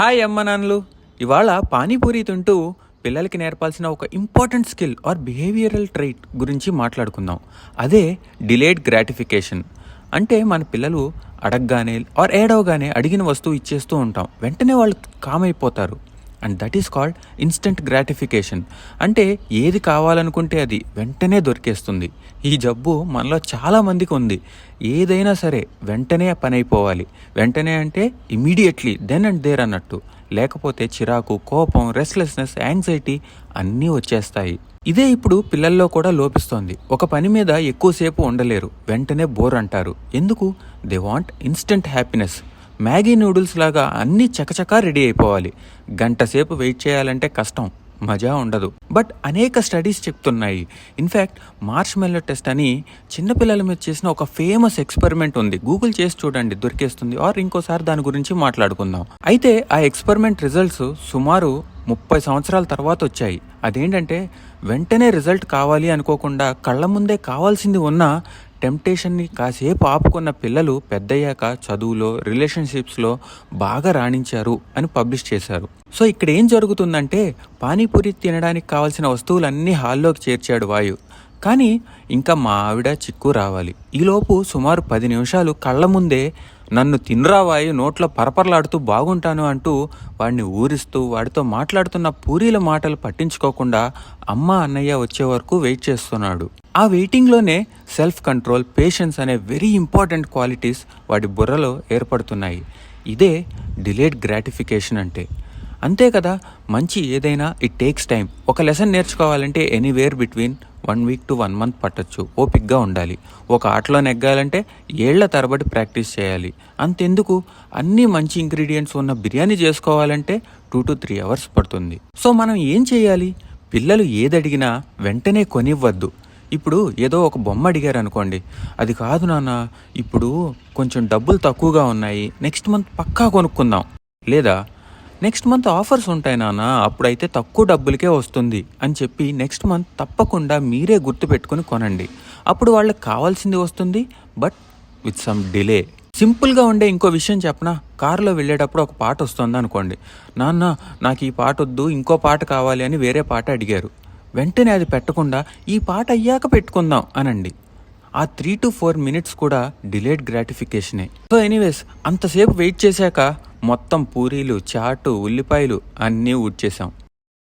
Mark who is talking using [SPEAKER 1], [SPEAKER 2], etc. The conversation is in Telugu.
[SPEAKER 1] హాయ్ అమ్మ నాన్నలు. ఇవాళ పానీపూరి తింటూ పిల్లలకి నేర్పాల్సిన ఒక important skill or behavioural trait గురించి మాట్లాడుకుందాం. అదే డిలేడ్ గ్రాటిఫికేషన్. అంటే మన పిల్లలు అడగగానే ఆర్ ఏడవగానే అడిగిన వస్తువు ఇచ్చేస్తూ ఉంటాం. వెంటనే వాళ్ళు కామ్ అయిపోతారు and that is called instant gratification అంటే ఏది కావాలనుకుంటే అది వెంటనే దొరికేస్తుంది. ఈ జబ్బు మనలో చాలా మందికి ఉంది. ఏదైనా సరే వెంటనే పని అయిపోవాలి. వెంటనే అంటే ఇమీడియట్లీ దెన్ అండ్ దేర్ అన్నట్టు. లేకపోతే చిరాకు కోపం రెస్ట్లెస్నెస్ యాంగ్జైటీ అన్నీ వచ్చేస్తాయి. ఇదే ఇప్పుడు పిల్లల్లో కూడా లోపిస్తోంది. ఒక పని మీద ఎక్కువసేపు ఉండలేరు. వెంటనే బోర్ అంటారు. ఎందుకు? They want instant happiness Maggi noodles లాగా అన్నీ చకచకా రెడీ అయిపోవాలి. గంటసేపు వెయిట్ చేయాలంటే కష్టం. మజా ఉండదు. బట్ అనేక స్టడీస్ చెప్తున్నాయి. ఇన్ఫ్యాక్ట్ మార్చ్ మెల్లో టెస్ట్ అని చిన్నపిల్లల మీద చేసిన ఒక ఫేమస్ ఎక్స్పెరిమెంట్ ఉంది. గూగుల్ చేసి చూడండి. దొరికేస్తుంది. ఆర్ ఇంకోసారి దాని గురించి మాట్లాడుకుందాం. అయితే ఆ ఎక్స్పెరిమెంట్ రిజల్ట్స్ సుమారు ముప్పై సంవత్సరాల తర్వాత వచ్చాయి. అదేంటంటే వెంటనే రిజల్ట్ కావాలి అనుకోకుండా కళ్ళ ముందే కావాల్సింది ఉన్నా టెంప్టేషన్ని కాసేపు ఆపుకున్న పిల్లలు పెద్దయ్యాక చదువులో రిలేషన్షిప్స్లో బాగా రాణించారు అని పబ్లిష్ చేశారు. సో ఇక్కడ ఏం జరుగుతుందంటే పానీపూరి తినడానికి కావాల్సిన వస్తువులన్నీ హాల్లోకి చేర్చాడు వాయు. కానీ ఇంకా మా ఆవిడ చిక్కు రావాలి. ఈలోపు సుమారు పది నిమిషాలు కళ్ళ ముందే నన్ను తినరావాయి నోట్లో పరపరలాడుతూ బాగుంటాను అంటూ వాడిని ఊరిస్తూ వాడితో మాట్లాడుతున్న పూరీల మాటలు పట్టించుకోకుండా అమ్మ అన్నయ్య వచ్చే వరకు వెయిట్ చేస్తున్నాడు. ఆ వెయిటింగ్లోనే సెల్ఫ్ కంట్రోల్ పేషెన్స్ అనే వెరీ ఇంపార్టెంట్ క్వాలిటీస్ వాడి బుర్రలో ఏర్పడుతున్నాయి. ఇదే డిలేడ్ గ్రాటిఫికేషన్ అంటే. అంతే కదా మంచి ఏదైనా ఇట్ టేక్స్ టైం ఒక లెసన్ నేర్చుకోవాలంటే anywhere between one week to one month పట్టచ్చు. ఓపిక్గా ఉండాలి. ఒక ఆటలో నెగ్గాలంటే ఏళ్ళ తరబడి ప్రాక్టీస్ చేయాలి. అంతెందుకు? అన్ని మంచి ఇంగ్రీడియంట్స్ ఉన్న బిర్యానీ చేసుకోవాలంటే టూ టు త్రీ అవర్స్ పడుతుంది. సో మనం ఏం చేయాలి? పిల్లలు ఏదడిగినా వెంటనే కొనివ్వద్దు. ఇప్పుడు ఏదో ఒక బొమ్మ అడిగారు అనుకోండి అది కాదు నాన్న ఇప్పుడు కొంచెం డబ్బులు తక్కువగా ఉన్నాయి నెక్స్ట్ మంత్ పక్కా కొనుక్కుందాం. లేదా నెక్స్ట్ మంత్ ఆఫర్స్ ఉంటాయి నాన్న అప్పుడైతే తక్కువ డబ్బులకే వస్తుంది అని చెప్పి నెక్స్ట్ మంత్ తప్పకుండా మీరే గుర్తుపెట్టుకుని కొనండి. అప్పుడు వాళ్ళకి కావాల్సింది వస్తుంది బట్ విత్ సమ్ డిలే. సింపుల్గా ఉండే ఇంకో విషయం చెప్పనా కారులో వెళ్ళేటప్పుడు ఒక పాట వస్తుంది అనుకోండి నాన్న నాకు ఈ పాట వద్దు ఇంకో పాట కావాలి అని వేరే పాట అడిగారు. వెంటనే అది పెట్టకుండా ఈ పాట అయ్యాక పెట్టుకుందాం అనండి. ఆ త్రీ టు ఫోర్ మినిట్స్ కూడా డిలేడ్ గ్రాటిఫికేషనే సో ఎనీవేస్ అంతసేపు వెయిట్ చేశాక మొత్తం పూరీలు చాటు ఉల్లిపాయలు అన్నీ ఊడ్చేసాం